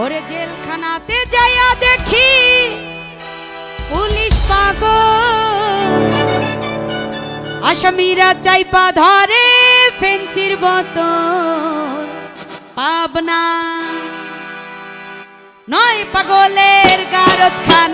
ওরে জেলখানাতে যাইয়া দেখি পুলিশ পাগল। আসামিরা চাইপা ধরে ফেন্সির বোতল। পাবনা। নয় পাগলের গারতখানা দুনিয়াটা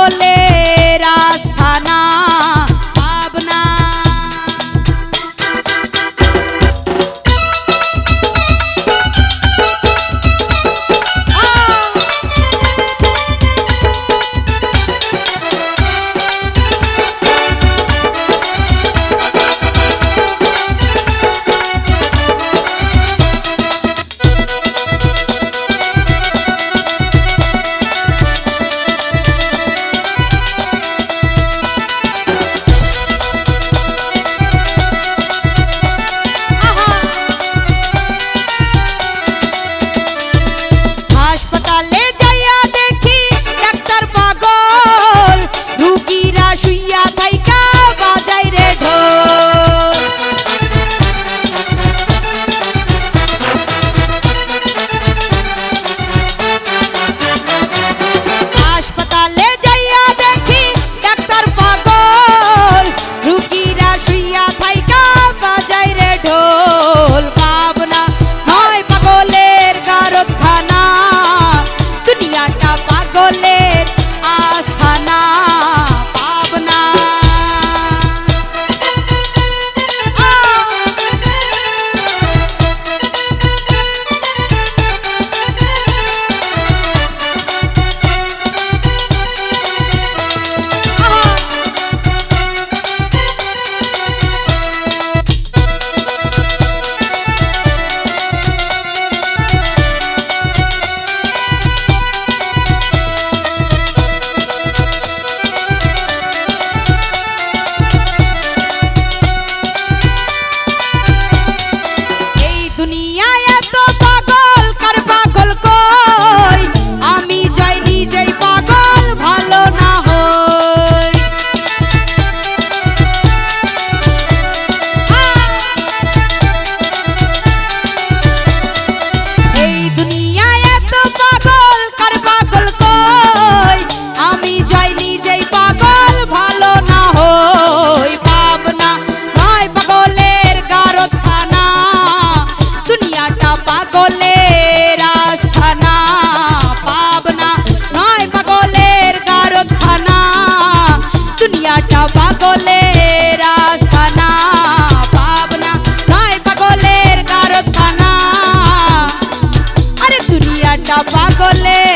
বলে রাস্তা না পাগলে